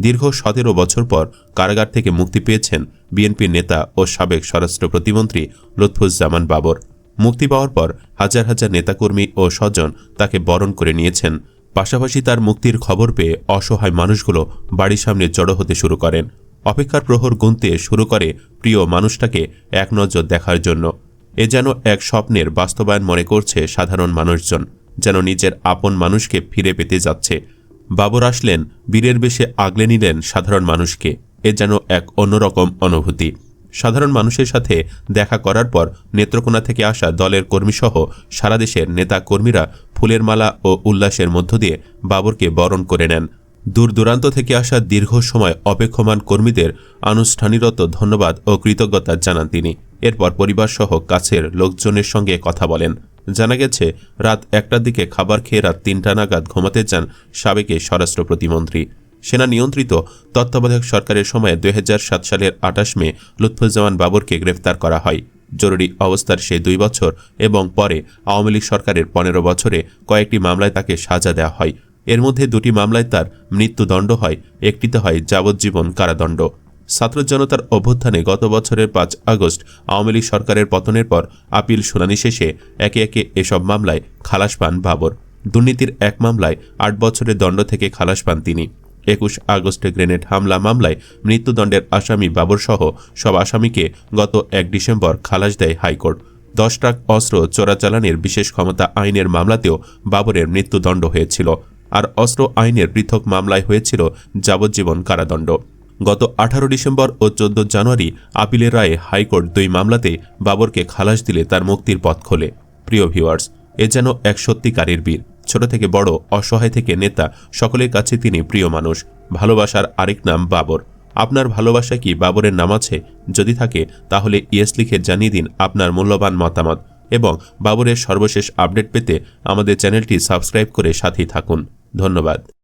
দীর্ঘ সতেরো বছর পর কারাগার থেকে মুক্তি পেয়েছেন বিএনপির নেতা ও সাবেক স্বরাষ্ট্র প্রতিমন্ত্রী লুৎফুজ্জামান বাবর। মুক্তি পাওয়ার পর হাজার হাজার নেতাকর্মী ও স্বজন তাকে বরণ করে নিয়েছেন। পাশাপাশি তার মুক্তির খবর পেয়ে অসহায় মানুষগুলো বাড়ির সামনে জড়ো হতে শুরু করেন। অপেক্ষার প্রহর গুনতে শুরু করে প্রিয় মানুষটাকে এক নজর দেখার জন্য। এ যেন এক স্বপ্নের বাস্তবায়ন মনে করছে সাধারণ মানুষজন, যেন নিজের আপন মানুষকে ফিরে পেতে যাচ্ছে। বাবর আসলেন, বীরের বেশে আগলে নিলেন সাধারণ মানুষকে। এ যেন এক অন্যরকম অনুভূতি। সাধারণ মানুষের সাথে দেখা করার পর নেত্রকোনা থেকে আসা দলের কর্মীসহ সারা দেশের নেতা কর্মীরা ফুলের মালা ও উল্লাসের মধ্য দিয়ে বাবরকে বরণ করে নেন। দূর দূরান্ত থেকে আসা দীর্ঘ সময় অপেক্ষমান কর্মীদের আনুষ্ঠানিকত ধন্যবাদ ও কৃতজ্ঞতা জানান তিনি। এরপর পরিবারসহ কাছের লোকজনের সঙ্গে কথা বলেন। জানা গেছে, রাত একটার দিকে খাবার খেয়ে রাত তিনটা নাগাদ ঘুমাতে যান সাবেক স্বরাষ্ট্র প্রতিমন্ত্রী। সেনা নিয়ন্ত্রিত তত্ত্বাবধায়ক সরকারের সময়ে দুই হাজার সাত সালের আঠাশ মে লুৎফুজ্জামান বাবরকে গ্রেফতার করা হয়। জরুরি অবস্থার সেই দুই বছর এবং পরে আওয়ামী লীগ সরকারের পনেরো বছরে কয়েকটি মামলায় তাকে সাজা দেওয়া হয়। এর মধ্যে দুটি মামলায় তার মৃত্যুদণ্ড হয়, একটিতে হয় যাবজ্জীবন কারাদণ্ড। ছাত্র জনতার অভ্যুত্থানে গত বছরের পাঁচ আগস্ট আওয়ামী লীগ সরকারের পতনের পর আপিল শুনানি শেষে একে একে এসব মামলায় খালাস পান বাবর। দুর্নীতির এক মামলায় আট বছরের দণ্ড থেকে খালাস পান তিনি। একুশ আগস্টে গ্রেনেড হামলা মামলায় মৃত্যুদণ্ডের আসামি বাবর সহ সব আসামিকে গত এক ডিসেম্বর খালাস দেয় হাইকোর্ট। দশ ট্রাক অস্ত্র চোরাচালানের বিশেষ ক্ষমতা আইনের মামলাতেও বাবরের মৃত্যুদণ্ড হয়েছিল। আর অস্ত্র আইনের পৃথক মামলায় হয়েছিল যাবজ্জীবন কারাদণ্ড। গত আঠারো ডিসেম্বর ও চোদ্দ জানুয়ারি আপিলের রায়ে হাইকোর্ট দুই মামলাতে বাবরকে খালাস দিলে তার মুক্তির পথ খোলে। প্রিয় ভিউয়ার্স, এ যেন এক সত্যিকারের বীর। ছোট থেকে বড়, অসহায় থেকে নেতা, সকলের কাছে তিনি প্রিয় মানুষ। ভালোবাসার আরেক নাম বাবর। আপনার ভালোবাসা কি বাবরের নাম আছে? যদি থাকে, তাহলে ইয়েস লিখে জানিয়ে দিন আপনার মূল্যবান মতামত এবং বাবরের সর্বশেষ আপডেট পেতে আমাদের চ্যানেলটি সাবস্ক্রাইব করে সাথেই থাকুন। ধন্যবাদ।